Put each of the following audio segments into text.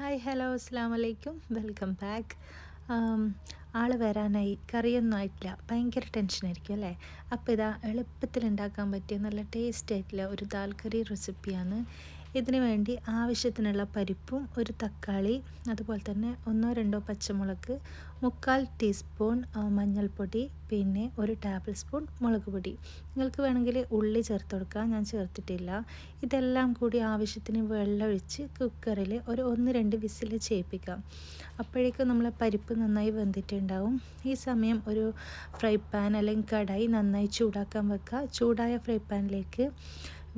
Hi hello അസ്സാം വലൈക്കും welcome back ആൾ വരാനായി കറിയൊന്നും ആയിട്ടില്ല. ഭയങ്കര ടെൻഷനായിരിക്കും അല്ലേ? അപ്പോൾ ഇതാ എളുപ്പത്തിൽ ഉണ്ടാക്കാൻ പറ്റിയ നല്ല ടേസ്റ്റ് ആയിട്ടുള്ള ഒരു ദാൽ കറി റെസിപ്പിയാണ് ഇതിന് വേണ്ടി ആവശ്യത്തിനുള്ള പരിപ്പും ഒരു തക്കാളി അതുപോലെ തന്നെ ഒന്നോ രണ്ടോ പച്ചമുളക് മുക്കാൽ ടീസ്പൂൺ മഞ്ഞൾപ്പൊടി പിന്നെ ഒരു ടേബിൾ സ്പൂൺ മുളക് പൊടി. നിങ്ങൾക്ക് വേണമെങ്കിൽ ഉള്ളി ചേർത്ത് കൊടുക്കാം ഞാൻ ചേർത്തിട്ടില്ല. ഇതെല്ലാം കൂടി ആവശ്യത്തിന് വെള്ളമൊഴിച്ച് കുക്കറിൽ ഒരു ഒന്ന് രണ്ട് വിസിൽ ചെയ്യിപ്പിക്കാം. അപ്പോഴേക്കും നമ്മൾ പരിപ്പ് നന്നായി വെന്തിട്ടുണ്ടാവും. ഈ സമയം ഒരു ഫ്രൈ പാൻ അല്ലെങ്കിൽ കടായി നന്നായി ചൂടാക്കാൻ വെക്കുക. ചൂടായ ഫ്രൈ പാനിലേക്ക്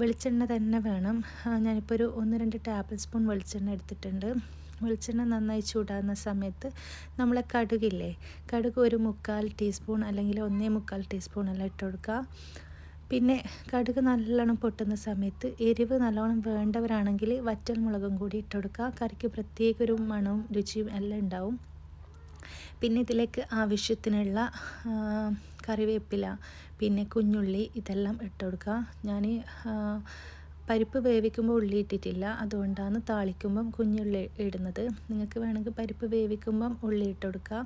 വെളിച്ചെണ്ണ തന്നെ വേണം. ഞാനിപ്പോൾ ഒരു ഒന്ന് രണ്ട് ടേബിൾ സ്പൂൺ വെളിച്ചെണ്ണ എടുത്തിട്ടുണ്ട്. വെളിച്ചെണ്ണ നന്നായി ചൂടാകുന്ന സമയത്ത് നമ്മളെ കടുകില്ലേ? കടുക് ഒരു മുക്കാൽ ടീസ്പൂൺ അല്ലെങ്കിൽ ഒന്നേ മുക്കാൽ ടീസ്പൂൺ എല്ലാം ഇട്ട് കൊടുക്കുക. പിന്നെ കടുക് നല്ലോണം പൊട്ടുന്ന സമയത്ത് എരിവ് നല്ലോണം വേണ്ടവരാണെങ്കിൽ വറ്റൽ മുളകും കൂടി ഇട്ട് കൊടുക്കുക. കറിക്ക് പ്രത്യേക ഒരു മണവും രുചിയും എല്ലാം ഉണ്ടാവും. പിന്നെ ഇതിലേക്ക് ആവശ്യത്തിനുള്ള കറിവേപ്പില പിന്നെ കുഞ്ഞുള്ളി ഇതെല്ലാം ഇട്ട് കൊടുക്കുക. ഞാൻ പരിപ്പ് വേവിക്കുമ്പോൾ ഉള്ളി ഇട്ടിട്ടില്ല. അതുകൊണ്ടാണ് താളിക്കുമ്പം കുഞ്ഞുള്ളി ഇടുന്നത്. നിങ്ങൾക്ക് വേണമെങ്കിൽ പരിപ്പ് വേവിക്കുമ്പം ഉള്ളി ഇട്ട് കൊടുക്കുക.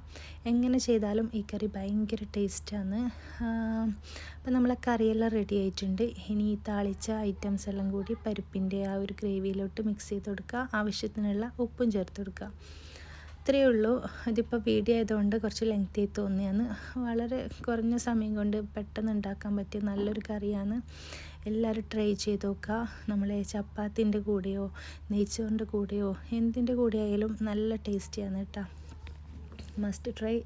എങ്ങനെ ചെയ്താലും ഈ കറി ഭയങ്കര ടേസ്റ്റാണ്. അപ്പം നമ്മളെ കറിയെല്ലാം റെഡി ആയിട്ടുണ്ട്. ഇനി ഈ താളിച്ച ഐറ്റംസ് എല്ലാം കൂടി പരിപ്പിന്റെ ആ ഒരു ഗ്രേവിയിലോട്ട് മിക്സ് ചെയ്ത് കൊടുക്കുക. ആവശ്യത്തിനുള്ള ഉപ്പും ചേർത്ത് കൊടുക്കുക. ഇത്രയേ ഉള്ളൂ. ഇതിപ്പോൾ വീഡിയോ ആയതുകൊണ്ട് കുറച്ച് ലെങ്തി തോന്നിയാണ്. വളരെ കുറഞ്ഞ സമയം കൊണ്ട് പെട്ടെന്ന് ഉണ്ടാക്കാൻ പറ്റിയ നല്ലൊരു കറിയാണ്. എല്ലാവരും ട്രൈ ചെയ്ത് നോക്കുക. നമ്മളെ ചപ്പാത്തിന്റെ കൂടെയോ നെയ്ച്ചോറിന്റെ കൂടെയോ എന്തിന്റെ കൂടെ ആയാലും നല്ല ടേസ്റ്റിയാണ് കേട്ടോ. മസ്റ്റ് ട്രൈ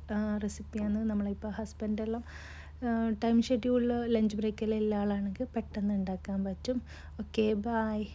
റെസിപ്പിയാണ് നമ്മളിപ്പോൾ ഹസ്ബൻഡെല്ലാം ടൈം ഷെഡ്യൂളിൽ ലഞ്ച് ബ്രേക്കിൽ എല്ലാ ആളാണെങ്കിൽ പെട്ടെന്ന് ഉണ്ടാക്കാൻ പറ്റും. Okay bye